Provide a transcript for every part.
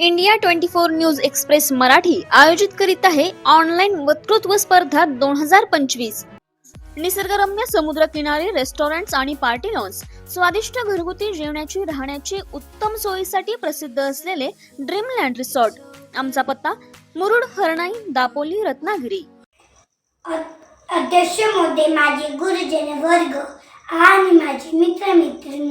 India twenty four News Express Marathi आयोजित करीत आहे ऑनलाईन वक्तृत्व स्पर्धा दोन हजार पंचवीस. निसर्गरम्य समुद्र किनारे रेस्टॉरंट्स आणि पार्टी लॉन्स स्वादिष्ट घरगुती जेवणाची राहण्याची उत्तम सोयीसाठी प्रसिद्ध असलेले ड्रीमलँड रिसॉर्ट आमचा पत्ता मुरुड हरणाई दापोली रत्नागिरी. अध्यक्ष मोदे माझे गुरुजन वर्ग आणि माझे मित्रमैत्रिणी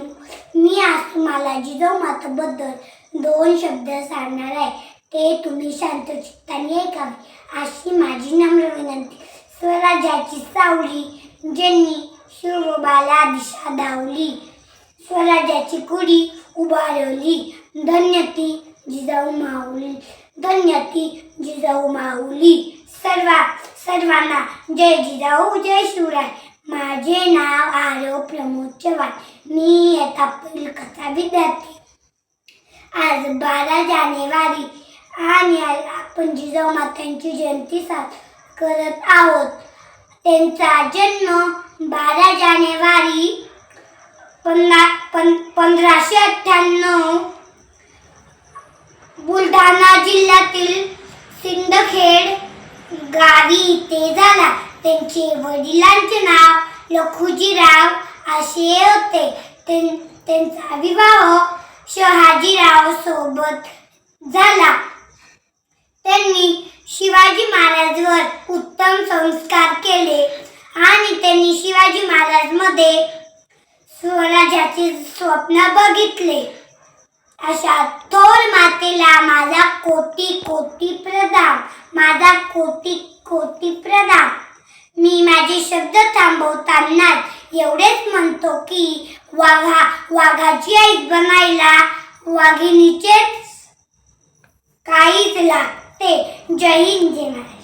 मी आज तुम्हाला जिजाऊ माताबद्दल दोन शब्द सांगणार आहे. ते तुम्ही शांत चित्ताने ऐकावे. अशी माझी नम्र विनंती. स्वराज्याची सावली ज्यांनी शिवबाला दिशा धावली स्वराज्याची कुडी उभारवली धन्य ती जिजाऊ माऊली. धन्य ती जिजाऊ माऊली. सर्वा सर्वांना जय जिजाऊ जय शिवराय. माझे नाव आरव प्रमोद चव्हाण. मी येता पहिली कथा विद्यार्थी. आज बारा जानेवारी आणि आपण जिजाऊ मातांची जयंती साजरी करत आहोत. त्यांचा जन्म बारा जानेवारी पन्ना पं पंधराशे अठ्ठ्याण्णव बुलढाणा जिल्ह्यातील सिंदखेड गावी इथे झाला. त्यांचे वडिलांचे नाव लखुजीराव असे होते. त्यांचा त्यांचा विवाह शहाजीराव सो झाला त्यांनी शिवाजी महाराजवर उत्तम संस्कार केले आणि त्यांनी शिवाजी महाराजमध्ये स्वराज्याचे स्वप्न बघितले. अशा थोर मातेला माझा कोटी कोटी प्रदान माझा कोटी कोटी प्रदान मी माझे शब्द थांबवताना एवढेच म्हणतो की वाघा वाघाची आई बनायला वाघिणीचेच काहीच लागते. जय हिंद जय महाराज.